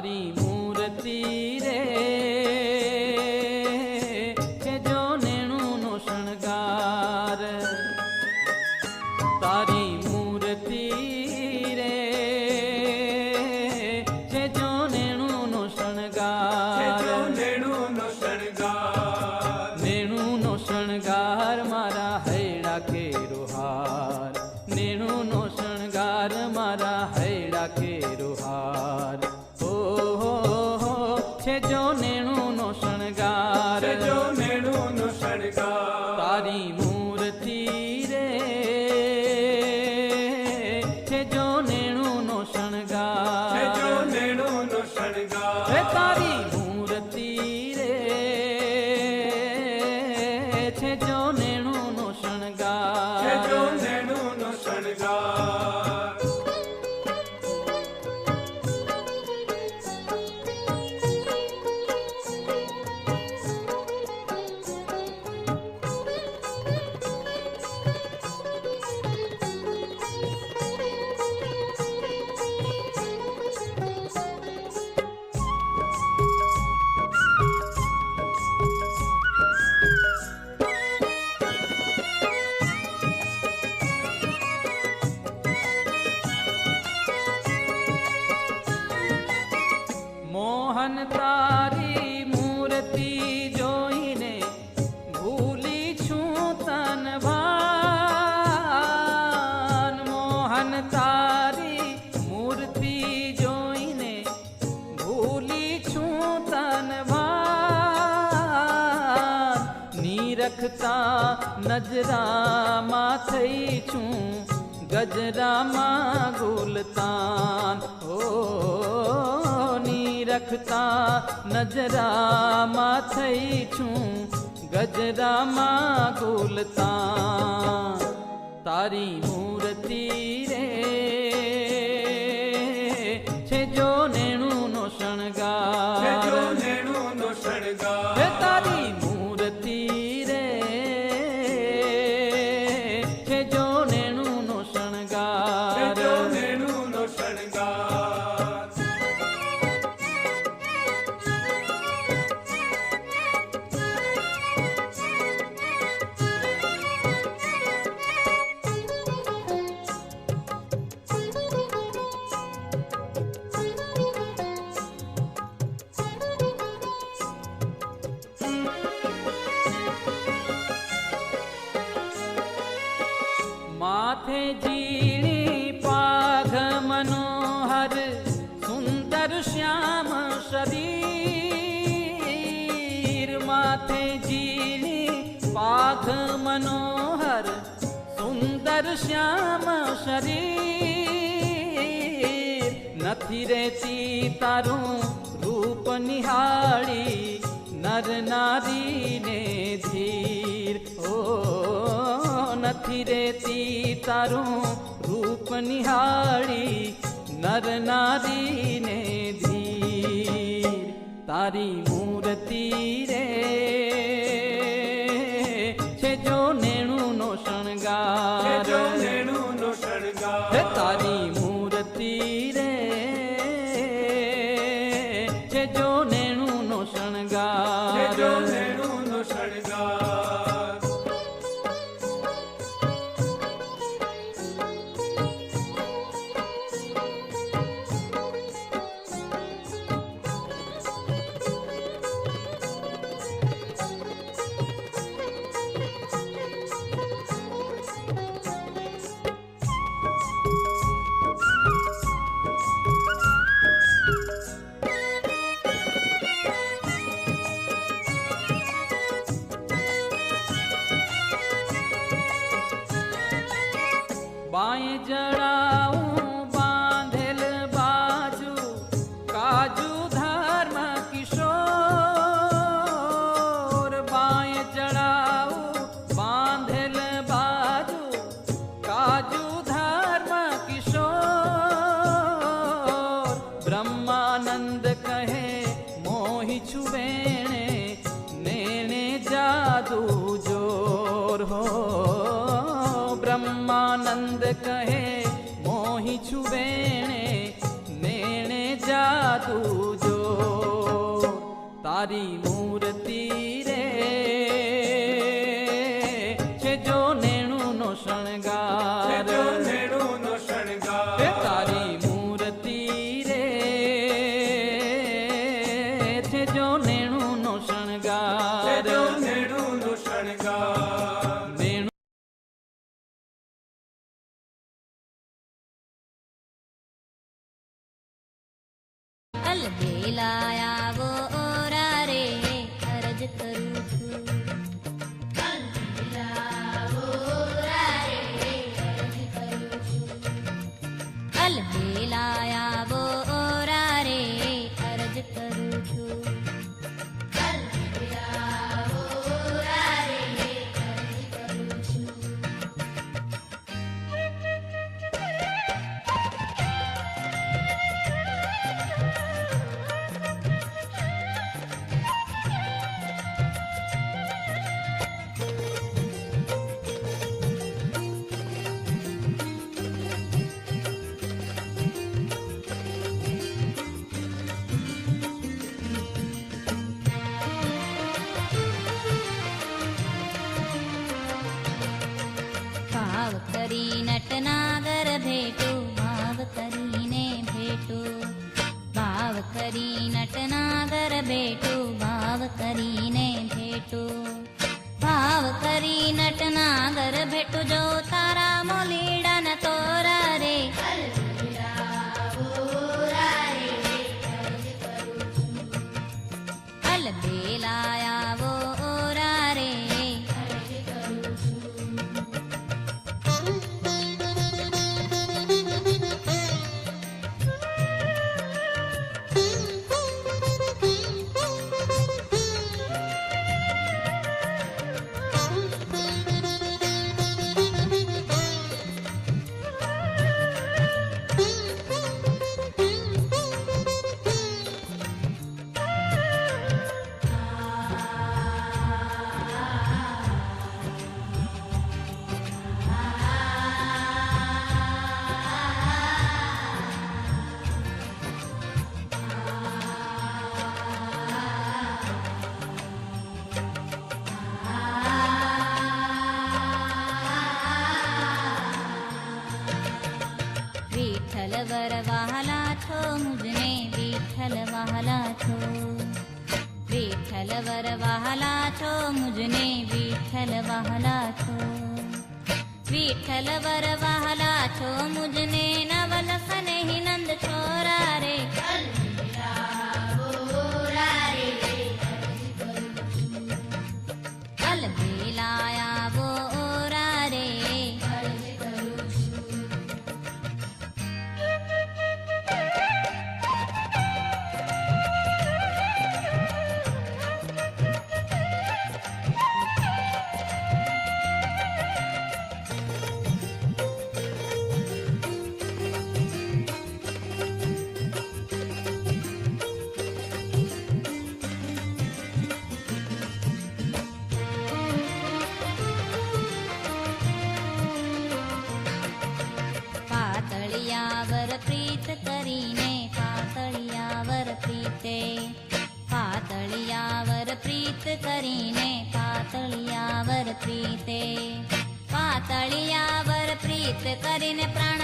તારી મૂર્તિ રે, કે જો નેણુનો શણગાર. તારી મૂર્તિ રે, કે જો નેણુનો શણગાર. નેણુનો નજરામાં થઈ છું ગજરામાં ગુલતાન. હો નીરખતા નજરામાં થઈ છું ગજરામાં ગુલતાન. તારી મૂર્તિ મનોહર સુંદર શ્યામ શરીર નથી રહેતી તારું રૂપ નિહાળી નર નારીને ધીર ઓ નથી રહેતી તારું રૂપ નિહાળી નર નારીને ધીર તારી મૂર્તિ જોર હો બ્રહ્માનંદ કહે મોહી છુવેણે મેણે જાદુ જો તારી ಲಾಯ மேல மேலாயா विठल वाहला छो विठल वर वाहला छो मुझने प्रीते। पातळियावर प्रीत करीन प्राण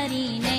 करीना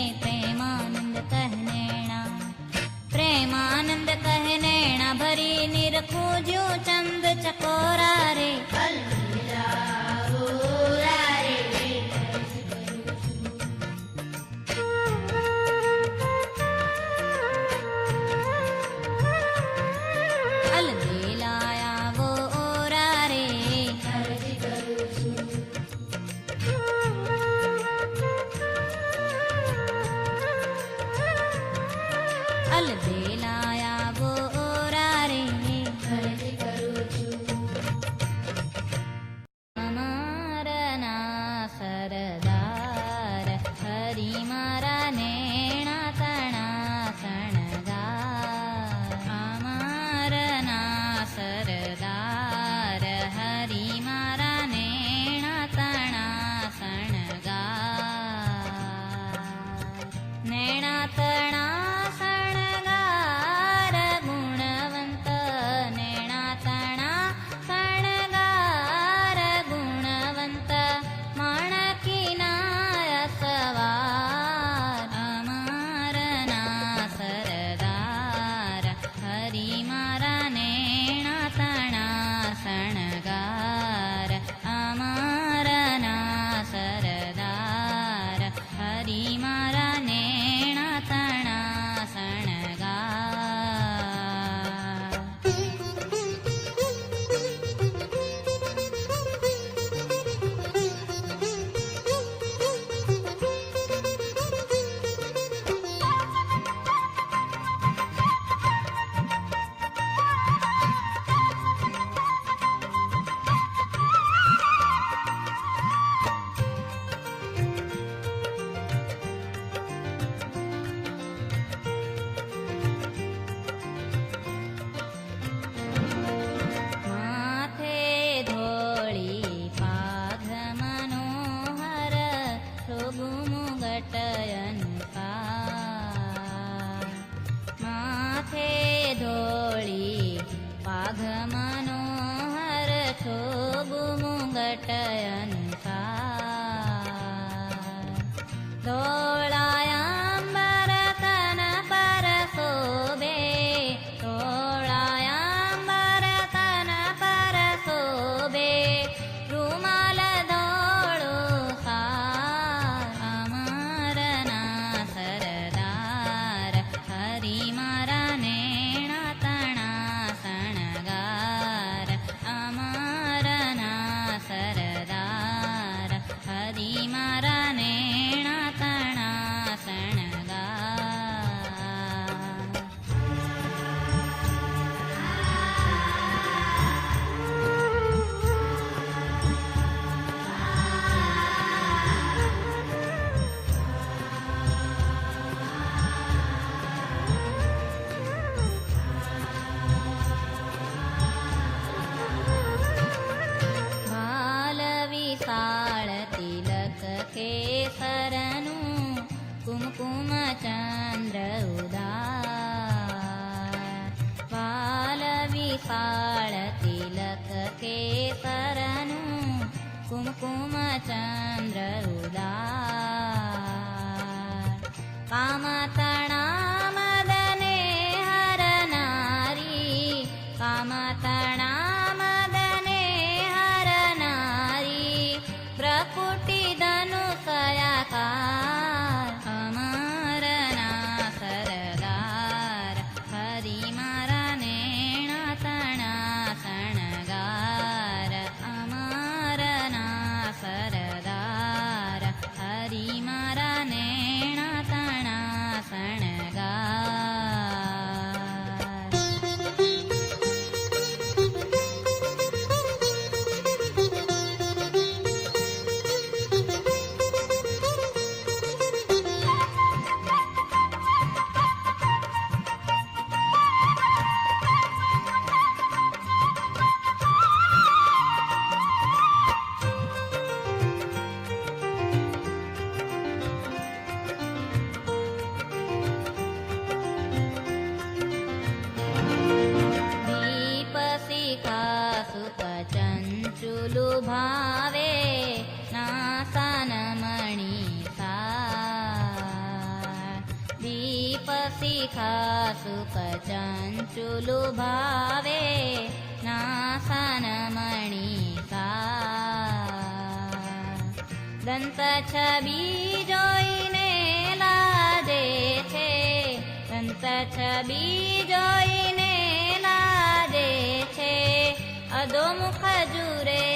દંત છબી જોઈને લાજે છે દંત છબી જોઈને લાજે છે અધોમુખ જુરે